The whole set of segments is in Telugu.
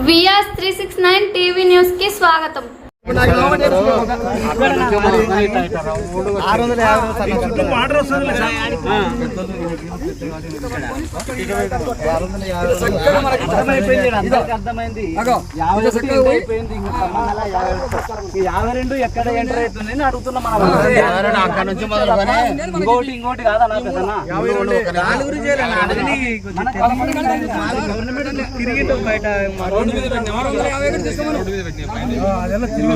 VR three six nine TV news की स्वागत ఆరు వందల యాభై అర్థమైంది రెండు ఎక్కడ? ఎంటర్ అవుతుంది అని అడుగుతున్నా మనం అక్కడ నుంచి మొదలుకొని ఇంకోటి ఇంకోటి కాదా నా పెద్దనా ఇది యాభై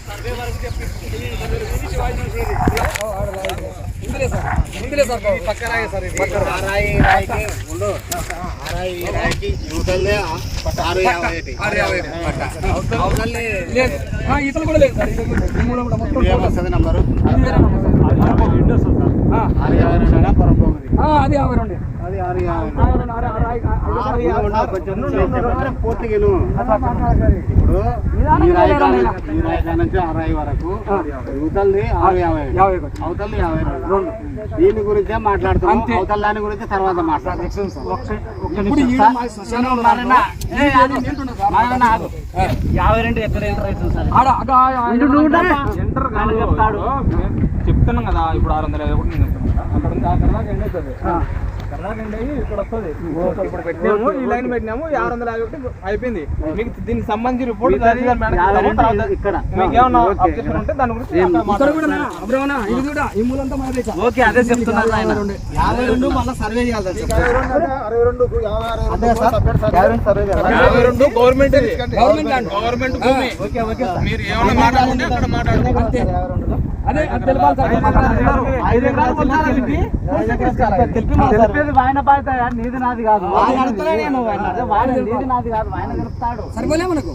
ఇంకా. యాభై ఇందులే సార్ ఇందులే సార్ పక్క రాయి సార్ పట్టాబా రాయి రాయికి ఉండు. ఆరాయి రాయికి యువతలే ఆరు యాభై ఒకటి. పట్టా. అవతలే ఇతను కూడా లేదు సార్ ఇతను కూడా. మొత్తం నంబరు అది వేరే నెంబర్ సార్. ఆ, ఆరు యాభై రెండేనా పొరపోగుది ఆ, అది యాభై రెండు. ఇప్పుడు ఈ నుంచి వరకు ఆరు యాభై. అవతల్ది యాభై రెండు. దీని గురించే మాట్లాడుతున్నాం. అంతే. అవతల దాని గురించి తర్వాత మాట్లాడదాం ఇప్పుడు ఈడ మా శ్మశానం మరన్నా, ఏ, అది మరన్నా ఆగు. యాభై రెండు ఎక్కడ ఎంటర్ అవుతుంది సార్ చెప్తాడు. చెప్తున్నాం కదా ఇప్పుడు ఆరు వందల యాభై ఒకటి నేను చెప్తున్నాను కదా. అక్కడ ఉంది అక్కడ దాకా ఎండ్ అవుతుంది. అక్కడ దాకా ఎండ్ అయ్యి ఇక్కడ వస్తుంది. ఇప్పుడు పెట్టినాము ఈ లైన్ పెట్టినాము ఆరు వందల యాభై ఒకటి అయిపోయింది. మీకు దీనికి సంబంధించి రిపోర్ట్ ఇక్కడ. మీకు ఏమన్నా అబ్జెక్షన్ ఉంటే దాని గురించి. ఓకే అదే చెప్తున్నారు ఆయన. యాభై రెండు మళ్ళీ సర్వే చేయాలి అదే సార్, యాభై రెండు సర్వే చేయాలి? యాభై రెండు గవర్నమెంట్ మీరు ఏమైనా మాట్లాడుకుంటే అక్కడ మాట్లాడుకుంటే అంతే. అదే తెలిపేది వాయన బాధ్యత నీది నాది కాదు ఆయన ఆయన. నీది నాది కాదు వాయన గెలుపుతాడు సరిపోలే మనకు